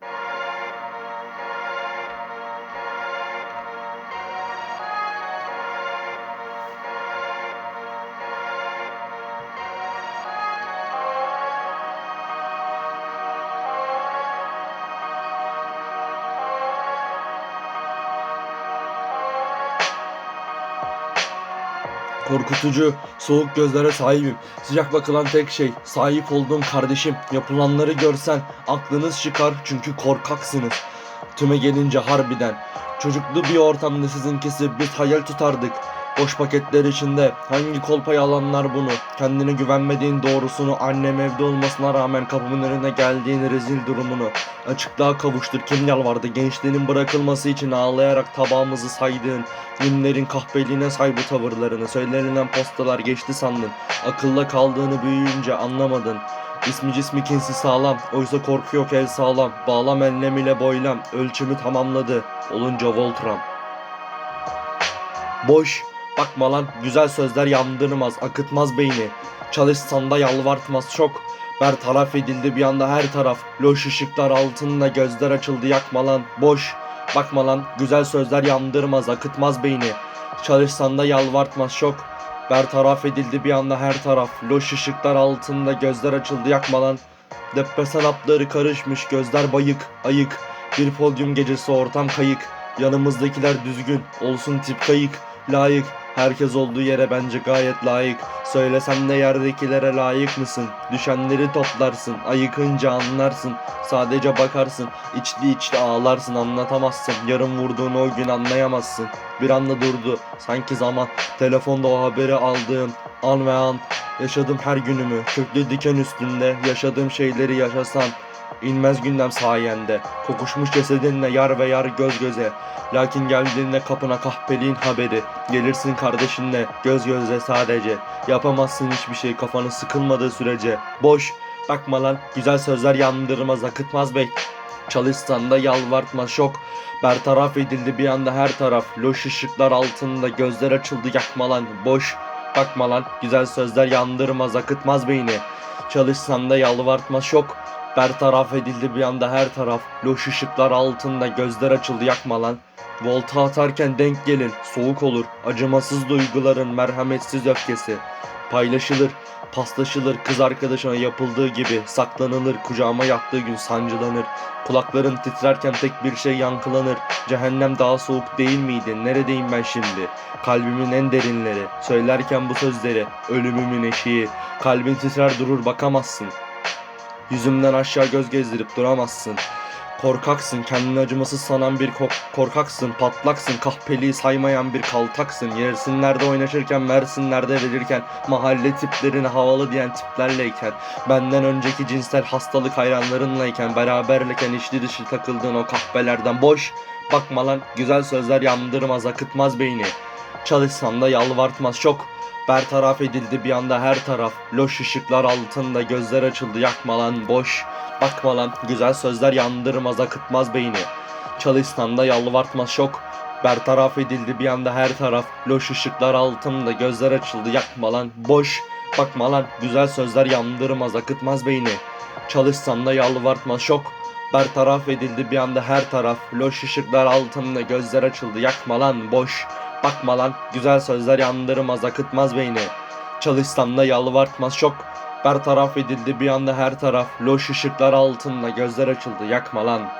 Bye. Korkutucu, soğuk gözlere sahibim. Sıcak bakılan tek şey, sahip olduğum kardeşim. Yapılanları görsen aklınız çıkar çünkü korkaksınız. Tüme gelince harbiden. Çocuklu bir ortamda sizinkisi biz hayal tutardık. Boş paketler içinde. Hangi kolpayı alanlar bunu? Kendine güvenmediğin doğrusunu Annem evde olmasına rağmen kapımın önüne geldiğin rezil durumunu. Açıklığa kavuştur kim yalvardı? Gençliğinin bırakılması için ağlayarak tabağımızı saydığın Günlerin kahpeliğine say bu tavırlarını. Söylenilen postalar geçti sandın. Akılda kaldığını büyüyünce anlamadın. İsmi cismi kinsi sağlam Oysa korku yok el sağlam. Bağlam enlem ile boylam Ölçümü tamamladı. Olunca Voltram Boş Bakma lan güzel sözler yandırmaz akıtmaz beyni. Çalışsan da yalvartmaz çok. Bertaraf edildi bir anda her taraf. Loş ışıklar altında gözler açıldı yakma lan Boş. Bakma lan güzel sözler yandırmaz akıtmaz beyni. Çalışsan da yalvartmaz çok. Bertaraf edildi bir anda her taraf. Loş ışıklar altında gözler açıldı yakma lan. Depresan hapları karışmış gözler bayık ayık. Bir podyum gecesi ortam kayık. Yanımızdakiler düzgün olsun tip kayık Layık Herkes olduğu yere bence gayet layık. Söylesem de yerdekilere layık mısın? Düşenleri toplarsın Ayıkınca anlarsın. Sadece bakarsın içli içli ağlarsın Anlatamazsın. Yarın vurduğunu o gün anlayamazsın. Bir anda durdu sanki zaman. Telefonda o haberi aldığım an ve an Yaşadım her günümü. Köklü diken üstünde Yaşadığım şeyleri yaşasam İnmez gündem sayende. Kokuşmuş cesedinle yar ve yar göz göze. Lakin geldiğinde kapına kahpeliğin haberi. Gelirsin kardeşinle göz göze sadece. Yapamazsın hiçbir şey kafanı sıkılmadığı sürece. Boş bakma lan güzel sözler yandırmaz akıtmaz bey. Çalışsan da yalvartmaz şok. Bertaraf edildi bir anda her taraf. Loş ışıklar altında gözler açıldı yakma lan. Boş bakma lan güzel sözler yandırmaz akıtmaz beyni. Çalışsan da yalvartmaz şok Bertaraf edildi bir anda her taraf Loş ışıklar altında gözler açıldı yakma lan. Volta atarken denk gelin soğuk olur Acımasız duyguların merhametsiz öfkesi. Paylaşılır paslaşılır kız arkadaşına yapıldığı gibi Saklanılır kucağıma yattığı gün sancılanır. Kulakların titrerken tek bir şey yankılanır. Cehennem daha soğuk değil miydi? Neredeyim ben şimdi? Kalbimin en derinleri. Söylerken bu sözleri ölümümün eşiği. Kalbin titrer durur bakamazsın Yüzümden aşağı göz gezdirip duramazsın. Korkaksın, kendini acımasız sanan bir ko- korkaksın, patlaksın, kahpeliği saymayan bir kaltaksın. Yersinlerde oynaşırken, Mersinlerde verirken, mahalle tiplerine havalı diyen tiplerleyken, benden önceki cinsel hastalık hayranlarınlayken, beraberleken içli dışı takıldığın o kahpelerden boş. Bakma lan, güzel sözler yandırmaz, akıtmaz beyni. Çalışsan da yalvartmaz çok. Bertaraf edildi bir anda her taraf. Loş ışıklar altında gözler açıldı. Yakma lan boş Bakma lan güzel sözler yandırmaz akıtmaz beyni. Çalışsan da yalvartmaz şok. Bertaraf edildi bir anda her taraf. Loş ışıklar altında gözler açıldı. Yakma lan boş Bakma lan güzel sözler yandırmaz akıtmaz beyni. Çalışsan da yalvartmaz şok. Bertaraf edildi bir anda her taraf. Loş ışıklar altında gözler açıldı. Yakma lan boş Bakma lan güzel sözler yandırmaz akıtmaz beyni. Çalışsan da yalvartmaz şok Bertaraf edildi bir anda her taraf. Loş ışıklar altında gözler açıldı yakma lan